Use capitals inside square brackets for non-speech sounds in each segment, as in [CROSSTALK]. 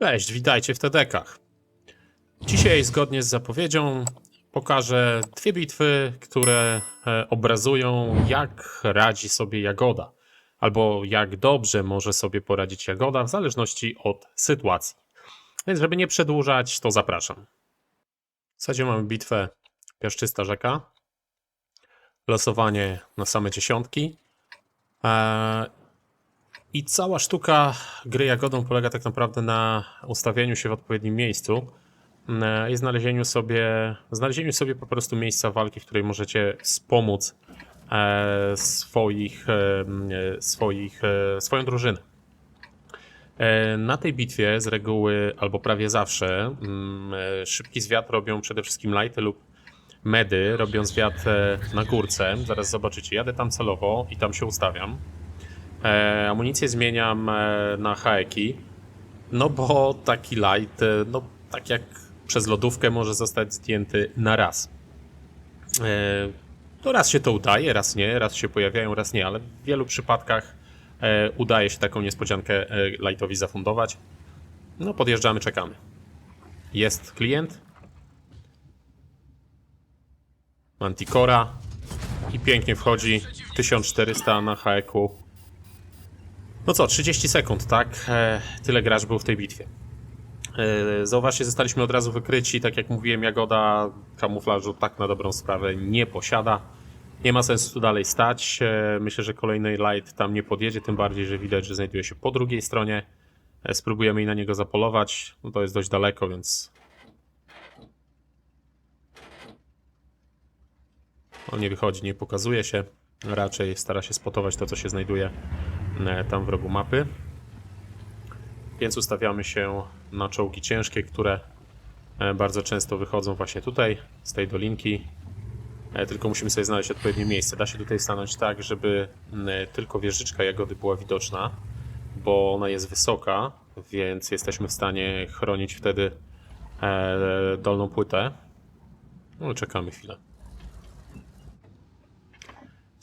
Cześć, witajcie w TDK-ach. Dzisiaj, zgodnie z zapowiedzią, pokażę dwie bitwy, które e, obrazują, jak radzi sobie Jagoda, albo jak dobrze może sobie poradzić Jagoda, w zależności od sytuacji. Więc, żeby nie przedłużać, to zapraszam. W zasadzie mamy bitwę Piaszczysta Rzeka, losowanie na same dziesiątki. I cała sztuka gry Jagodą polega tak naprawdę na ustawieniu się w odpowiednim miejscu e, i znalezieniu sobie, znalezieniu sobie po prostu miejsca walki, w której możecie wspomóc e, swoich, e, e, swoich, swoją drużynę. Na tej bitwie z reguły, albo prawie zawsze, mm, szybki zwiat robią przede wszystkim lighty lub medy, robią zwiat na górce. Zaraz zobaczycie, jadę tam celowo i tam się ustawiam. E, amunicję zmieniam e, na haeki, no bo taki light, e, no tak jak przez lodówkę może zostać zdjęty na raz. E, to raz się to udaje, raz nie, raz się pojawiają, raz nie, ale w wielu przypadkach udaje się taką niespodziankę lightowi zafundować. No podjeżdżamy, czekamy. Jest klient. Manticora. I pięknie wchodzi 1400 na haeku. No co, 30 sekund, tak? E, tyle gracz był w tej bitwie. E, zauważcie, zostaliśmy od razu wykryci. Tak jak mówiłem, Jagoda kamuflażu tak na dobrą sprawę nie posiada. Nie ma sensu tu dalej stać. E, myślę, że kolejny light tam nie podjedzie, tym bardziej, że widać, że znajduje się po drugiej stronie. Spróbujemy i na niego zapolować. No to jest dość daleko, więc... On nie wychodzi, nie pokazuje się. Raczej stara się spotować to, co się znajduje tam w rogu mapy. Więc ustawiamy się na czołgi ciężkie, które e, bardzo często wychodzą właśnie tutaj, z tej dolinki. E, Tylko musimy sobie znaleźć odpowiednie miejsce. Da się tutaj stanąć tak, żeby tylko wieżyczka jagody była widoczna, bo ona jest wysoka, więc jesteśmy w stanie chronić wtedy e, dolną płytę. No, czekamy chwilę.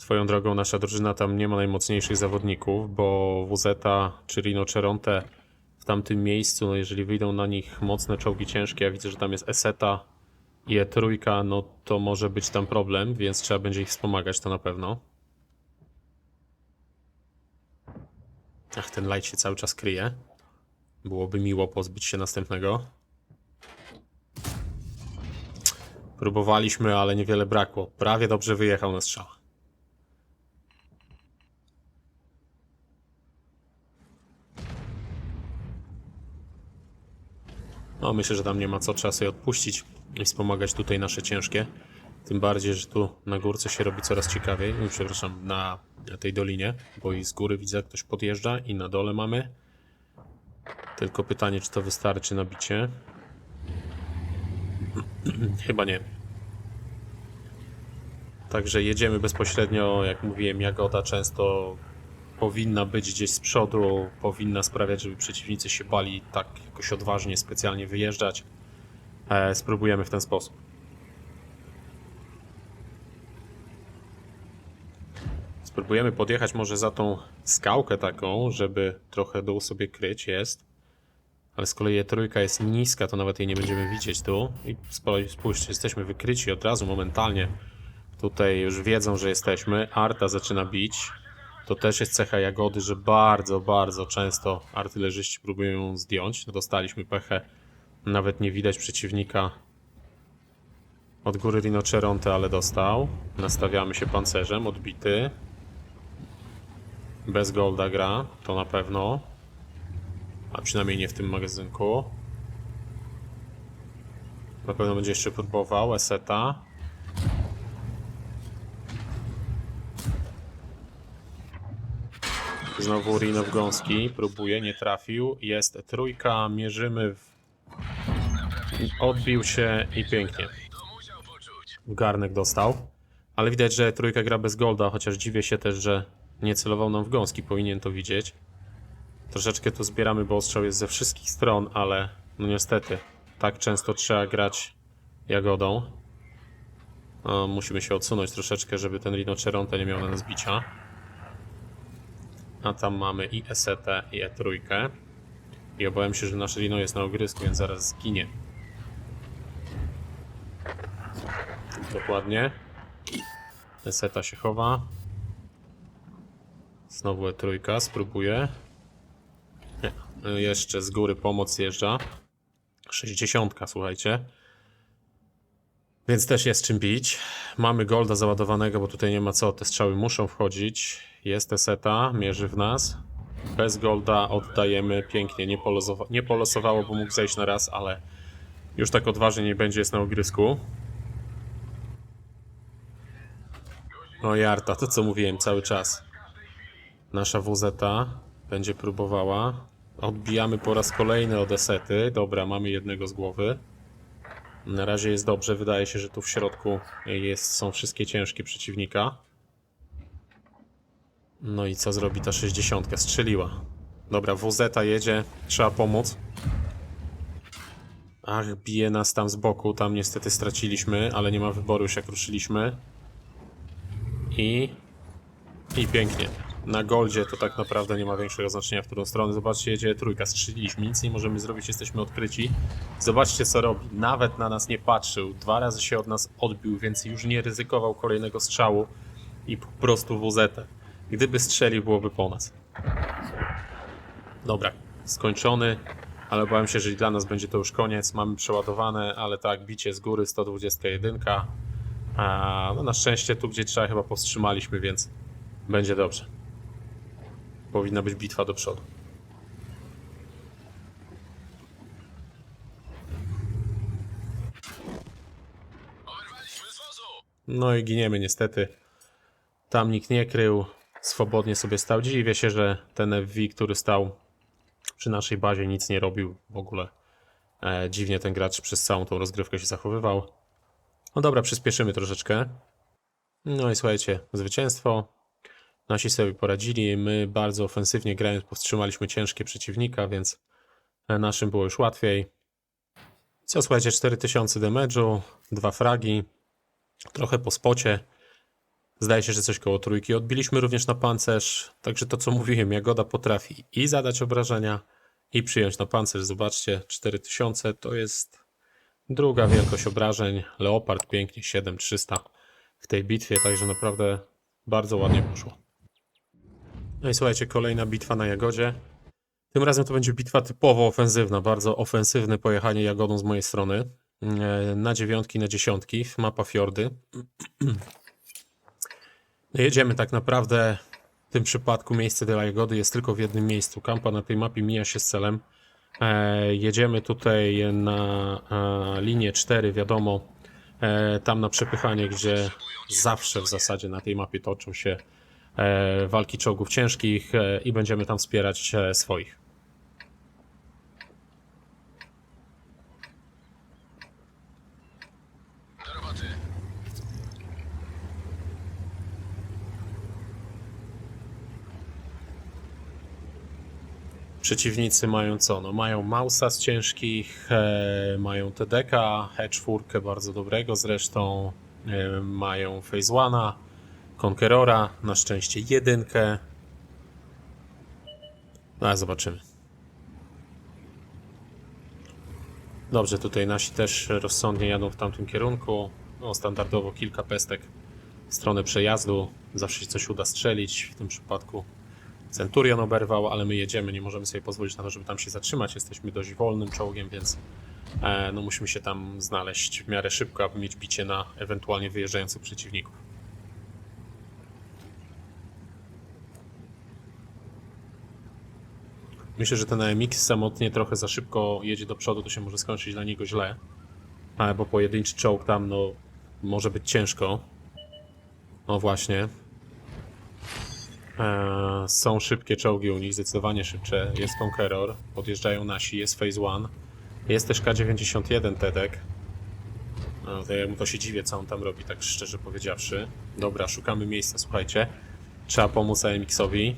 Swoją drogą nasza drużyna tam nie ma najmocniejszych zawodników, bo WZ czy Rino Cheronte w tamtym miejscu, no jeżeli wyjdą na nich mocne czołgi ciężkie, ja widzę, że tam jest Eseta i E3, no to może być tam problem, więc trzeba będzie ich wspomagać, to na pewno. Ach, ten light się cały czas kryje. Byłoby miło pozbyć się następnego. Próbowaliśmy, ale niewiele brakło. Prawie dobrze wyjechał na strzał. No, myślę, że tam nie ma co, trzeba sobie odpuścić i wspomagać tutaj nasze ciężkie. Tym bardziej, że tu na górce się robi coraz ciekawiej. Przepraszam, na tej dolinie, bo i z góry widzę, ktoś podjeżdża i na dole mamy. Tylko pytanie, czy to wystarczy na bicie. [CLEARS THROAT] Chyba nie. Także jedziemy bezpośrednio, jak mówiłem, Jagoda często powinna być gdzieś z przodu, powinna sprawiać, żeby przeciwnicy się bali tak jakoś odważnie, specjalnie wyjeżdżać. E, spróbujemy w ten sposób. Spróbujemy podjechać może za tą skałkę taką, żeby trochę dół sobie kryć, jest. Ale z kolei trójka jest niska, to nawet jej nie będziemy widzieć tu. I spójrzcie, jesteśmy wykryci od razu, momentalnie. Tutaj już wiedzą, że jesteśmy. Arta zaczyna bić. To też jest cecha Jagody, że bardzo, bardzo często artylerzyści próbują ją zdjąć. Dostaliśmy pechę. Nawet nie widać przeciwnika od góry Rinoceronte, ale dostał. Nastawiamy się pancerzem, odbity. Bez golda gra, to na pewno. A przynajmniej nie w tym magazynku. Na pewno będzie jeszcze próbował Eseta. Znowu Rino Gąski próbuje, nie trafił. Jest trójka, mierzymy w... Odbił się i pięknie. Garnek dostał. Ale widać, że trójka gra bez golda, chociaż dziwię się też, że nie celował nam w gąski, powinien to widzieć. Troszeczkę tu zbieramy, bo ostrzał jest ze wszystkich stron, ale no niestety, tak często trzeba grać jagodą. No, musimy się odsunąć troszeczkę, żeby ten Rinoceronte nie miał na nas bicia. A tam mamy i Esetę, i E3. I obawiam się, że nasze lino jest na ogrysku, więc zaraz zginie. Dokładnie. Seta się chowa. Znowu E trójka, spróbuję. Nie. Jeszcze z góry pomoc jeżdża. 60, słuchajcie. Więc też jest czym bić. Mamy golda załadowanego, bo tutaj nie ma co. Te strzały muszą wchodzić. Jest seta, mierzy w nas. Bez golda oddajemy pięknie. Nie, nie polosowało, bo mógł zejść na raz, ale już tak odważnie nie będzie, jest na ogrysku. O Jarta, to co mówiłem cały czas. Nasza WZ będzie próbowała. Odbijamy po raz kolejny od esety. Dobra, mamy jednego z głowy. Na razie jest dobrze. Wydaje się, że tu w środku jest, są wszystkie ciężkie przeciwnika. No i co zrobi ta 60? Strzeliła. Dobra, WZ jedzie. Trzeba pomóc. Ach, bije nas tam z boku. Tam niestety straciliśmy, ale nie ma wyboru już jak ruszyliśmy. I... I pięknie. Na goldzie to tak naprawdę nie ma większego znaczenia w którą stronę. Zobaczcie, jedzie trójka, strzeliliśmy, nic nie możemy zrobić, jesteśmy odkryci. Zobaczcie co robi, nawet na nas nie patrzył, dwa razy się od nas odbił, więc już nie ryzykował kolejnego strzału i po prostu WZ. Gdyby strzelił, byłoby po nas. Dobra, skończony, ale obawiam się, że dla nas będzie to już koniec. Mamy przeładowane, ale tak, bicie z góry 121. A, no na szczęście tu, gdzie trzeba, chyba powstrzymaliśmy, więc będzie dobrze. Powinna być bitwa do przodu. No i giniemy niestety. Tam nikt nie krył, swobodnie sobie stał. Dziwię się, że ten FV, który stał przy naszej bazie, nic nie robił w ogóle. E, dziwnie ten gracz przez całą tą rozgrywkę się zachowywał. No dobra, przyspieszymy troszeczkę. No i słuchajcie, zwycięstwo. Nasi sobie poradzili. My bardzo ofensywnie grając powstrzymaliśmy ciężkie przeciwnika, więc naszym było już łatwiej. Co słuchajcie, 4000 damage'u, dwa fragi, trochę po spocie. Zdaje się, że coś koło trójki. Odbiliśmy również na pancerz, także to co mówiłem, Jagoda potrafi i zadać obrażenia, i przyjąć na pancerz. Zobaczcie, 4000 to jest druga wielkość obrażeń. Leopard pięknie, 7300 w tej bitwie, także naprawdę bardzo ładnie poszło. No i słuchajcie, kolejna bitwa na Jagodzie. Tym razem to będzie bitwa typowo ofensywna, bardzo ofensywne pojechanie Jagodą z mojej strony. E, Na dziewiątki, na dziesiątki, mapa fiordy. [CLEARS THROAT] Jedziemy tak naprawdę, w tym przypadku miejsce dla Jagody jest tylko w jednym miejscu. Kampa na tej mapie mija się z celem. E, jedziemy tutaj na e, linię 4, wiadomo, tam na przepychanie, gdzie zawsze w zasadzie na tej mapie toczą się walki czołgów ciężkich e, i będziemy tam wspierać e, swoich. Przeciwnicy mają co? No mają Mausa z ciężkich, e, mają TDK, E4 bardzo dobrego zresztą, e, mają Phase One'a, Conquerora, na szczęście jedynkę. No ale zobaczymy. Dobrze, tutaj nasi też rozsądnie jadą w tamtym kierunku. No, standardowo kilka pestek w stronę przejazdu. Zawsze się coś uda strzelić. W tym przypadku Centurion oberwał, ale my jedziemy, nie możemy sobie pozwolić na to, żeby tam się zatrzymać. Jesteśmy dość wolnym czołgiem, więc e, no musimy się tam znaleźć w miarę szybko, aby mieć bicie na ewentualnie wyjeżdżających przeciwników. Myślę, że ten AMX samotnie trochę za szybko jedzie do przodu, to się może skończyć dla niego źle. E, bo pojedynczy czołg tam, no, może być ciężko. No właśnie, E, są szybkie czołgi u nich, zdecydowanie szybsze. Jest Conqueror, podjeżdżają nasi, jest Phase One. Jest też K91 Tedek. No, ja mu to się dziwię, co on tam robi, tak szczerze powiedziawszy. Dobra, szukamy miejsca, słuchajcie. Trzeba pomóc AMX-owi.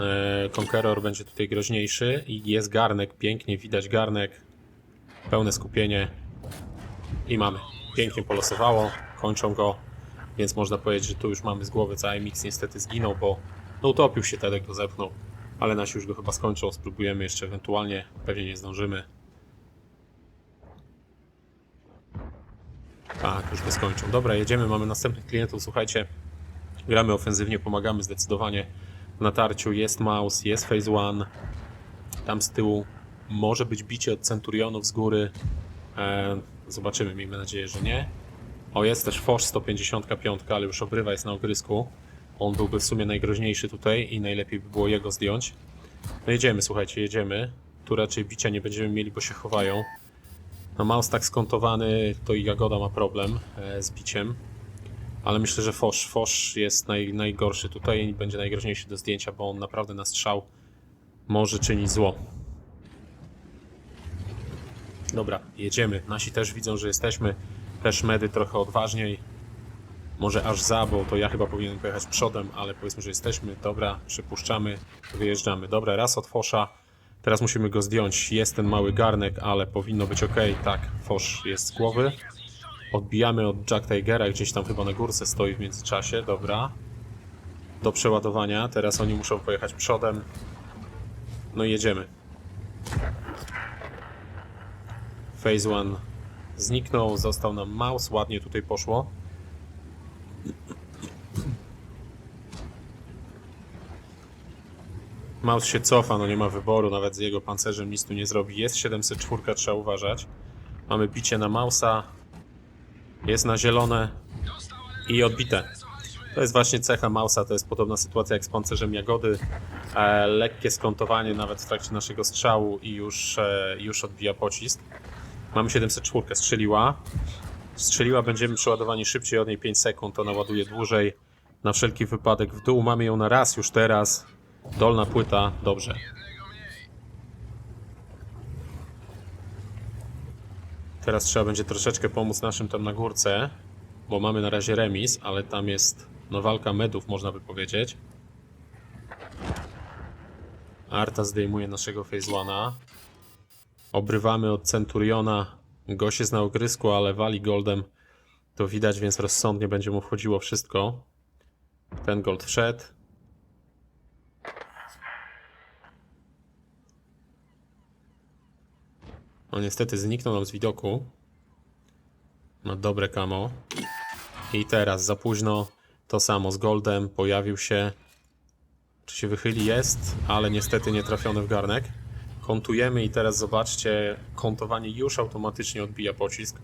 E, Conqueror będzie tutaj groźniejszy i jest garnek, pięknie widać garnek. Pełne skupienie. I mamy. Pięknie polosowało, kończą go. Więc można powiedzieć, że tu już mamy z głowy cały mix. Niestety zginął, bo no, utopił się Tedek, go zepchnął. ale nasi już go chyba skończą. Spróbujemy jeszcze ewentualnie, pewnie nie zdążymy. Tak, już go skończą. Dobra, jedziemy, mamy następnych klientów. Słuchajcie, gramy ofensywnie, pomagamy zdecydowanie natarciu. Jest Mouse, jest Phase One. Tam z tyłu może być bicie od Centurionów z góry. E, zobaczymy, miejmy nadzieję, że nie. O, jest też Fosz 155, ale już obrywa jest na ogrysku. On byłby w sumie najgroźniejszy tutaj i najlepiej by było jego zdjąć. No jedziemy, słuchajcie, jedziemy. Tu raczej bicia nie będziemy mieli, bo się chowają. No mouse tak skontowany, to i Jagoda ma problem e, z biciem. Ale myślę, że Fosz, Fosz jest naj, najgorszy tutaj i będzie najgroźniejszy do zdjęcia, bo on naprawdę na strzał może czynić zło. Dobra, jedziemy. Nasi też widzą, że jesteśmy. Też medy trochę odważniej. Może aż za, bo to ja chyba powinienem pojechać przodem, ale powiedzmy, że jesteśmy. Dobra, przypuszczamy, wyjeżdżamy. Dobra, raz od Fosza. Teraz musimy go zdjąć. Jest ten mały garnek, ale powinno być ok. Tak, Fosz jest z głowy. Odbijamy od Jack Tigera, gdzieś tam chyba na górce stoi w międzyczasie. Dobra. Do przeładowania. Teraz oni muszą pojechać przodem. No i jedziemy. Phase one zniknął, został nam mouse, ładnie tutaj poszło. Mouse się cofa, no nie ma wyboru, nawet z jego pancerzem nic tu nie zrobi. Jest 704, trzeba uważać. Mamy bicie na Mausa, jest na zielone i odbite. To jest właśnie cecha Mausa, to jest podobna sytuacja jak z pancerzem Jagody. E, lekkie skontowanie nawet w trakcie naszego strzału i już, e, już odbija pocisk. Mamy 704, strzeliła. Strzeliła, będziemy przeładowani szybciej od niej 5 sekund, ona ładuje dłużej. Na wszelki wypadek w dół, mamy ją na raz już teraz. Dolna płyta, dobrze. Teraz trzeba będzie troszeczkę pomóc naszym tam na górce, bo mamy na razie remis, ale tam jest no walka medów, można by powiedzieć. Arta zdejmuje naszego One'a. Obrywamy od Centuriona. Gość jest na ogrysku, ale wali goldem. To widać, więc rozsądnie będzie mu wchodziło wszystko. Ten gold wszedł. On niestety zniknął nam z widoku. Ma dobre kamo. I teraz za późno. To samo z goldem. Pojawił się. Czy się wychyli? Jest, ale niestety nie trafiony w garnek. Kontujemy i teraz zobaczcie, kontowanie już automatycznie odbija pocisk.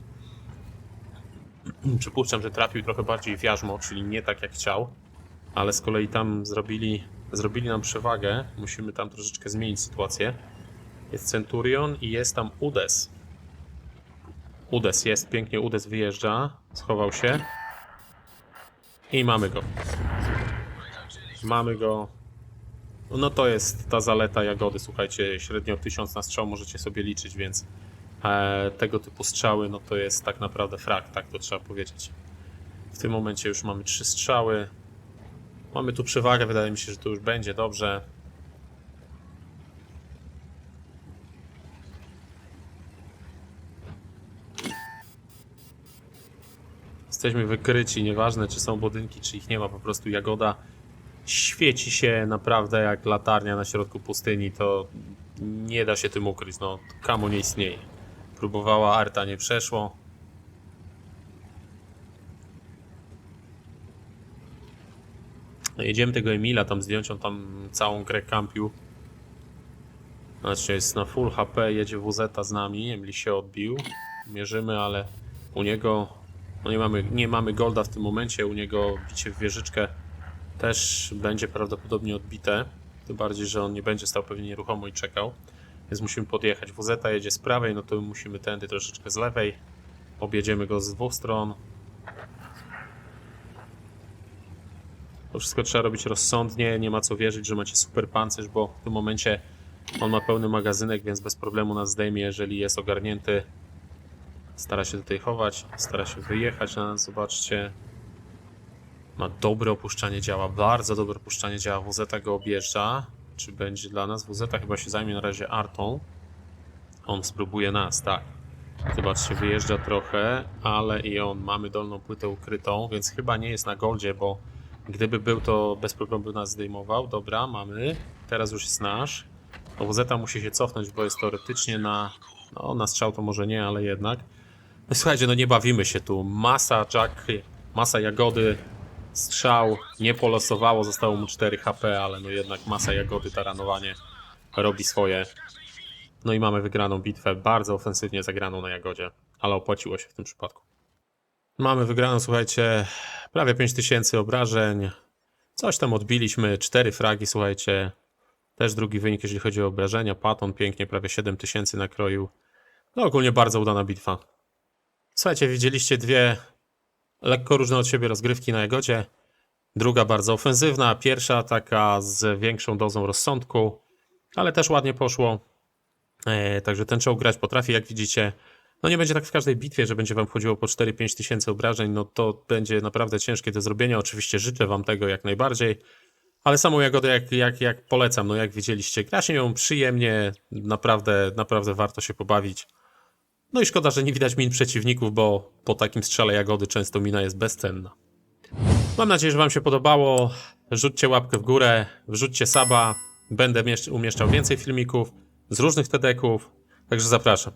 Przypuszczam, że trafił trochę bardziej w jarzmo, czyli nie tak jak chciał, ale z kolei tam zrobili, zrobili nam przewagę. Musimy tam troszeczkę zmienić sytuację. Jest Centurion i jest tam Udes. Udes jest, pięknie Udes wyjeżdża, schował się. I mamy go. Mamy go. No to jest ta zaleta jagody, słuchajcie, średnio 1000 na strzał możecie sobie liczyć, więc e, tego typu strzały, no to jest tak naprawdę frak, tak to trzeba powiedzieć. W tym momencie już mamy trzy strzały. Mamy tu przewagę, wydaje mi się, że to już będzie dobrze. Jesteśmy wykryci, nieważne czy są budynki, czy ich nie ma, po prostu jagoda świeci się naprawdę jak latarnia na środku pustyni, to nie da się tym ukryć, no kamo nie istnieje. Próbowała Arta, nie przeszło. Jedziemy tego Emila tam zdjąć, on tam całą grę kampił. Znaczy jest na full HP, jedzie WZ z nami, Emil się odbił. Mierzymy, ale u niego no nie mamy, nie mamy golda w tym momencie, u niego bicie w wieżyczkę też będzie prawdopodobnie odbite. Tym bardziej, że on nie będzie stał pewnie nieruchomo i czekał. Więc musimy podjechać. WZ jedzie z prawej, no to musimy tędy troszeczkę z lewej. Objedziemy go z dwóch stron. To wszystko trzeba robić rozsądnie. Nie ma co wierzyć, że macie super pancerz, bo w tym momencie on ma pełny magazynek, więc bez problemu nas zdejmie, jeżeli jest ogarnięty. Stara się tutaj chować, stara się wyjechać na nas, zobaczcie. Ma dobre opuszczanie działa, bardzo dobre opuszczanie działa. WZ go objeżdża. Czy będzie dla nas? WZ chyba się zajmie na razie artą. On spróbuje nas, tak. Zobaczcie, wyjeżdża trochę, ale i on mamy dolną płytę ukrytą, więc chyba nie jest na goldzie, bo Gdyby był, to bez problemu by nas zdejmował. Dobra, mamy. Teraz już jest nasz. OWZ musi się cofnąć, bo jest teoretycznie na... No, na strzał to może nie, ale jednak. Słuchajcie, no nie bawimy się tu. Masa Jackie, masa Jagody, strzał nie polosowało, zostało mu 4 HP, ale no jednak masa Jagody, taranowanie robi swoje. No i mamy wygraną bitwę, bardzo ofensywnie zagraną na Jagodzie, ale opłaciło się w tym przypadku. Mamy wygraną, słuchajcie, prawie 5000 obrażeń. Coś tam odbiliśmy, 4 fragi, słuchajcie. Też drugi wynik, jeżeli chodzi o obrażenia. Paton pięknie, prawie 7000 nakroił. No ogólnie bardzo udana bitwa. Słuchajcie, widzieliście dwie lekko różne od siebie rozgrywki na Jagodzie. Druga bardzo ofensywna, pierwsza taka z większą dozą rozsądku, ale też ładnie poszło. E, także ten czołg grać potrafi, jak widzicie. No nie będzie tak w każdej bitwie, że będzie wam chodziło po 4-5 tysięcy obrażeń, no to będzie naprawdę ciężkie do zrobienia. Oczywiście życzę wam tego jak najbardziej, ale samą Jagodę jak, jak, jak polecam, no jak widzieliście, gra się ją przyjemnie, naprawdę, naprawdę warto się pobawić. No i szkoda, że nie widać min przeciwników, bo po takim strzale Jagody często mina jest bezcenna. Mam nadzieję, że wam się podobało. Rzućcie łapkę w górę, wrzućcie saba. Będę miesz- umieszczał więcej filmików z różnych TEDeków, także zapraszam.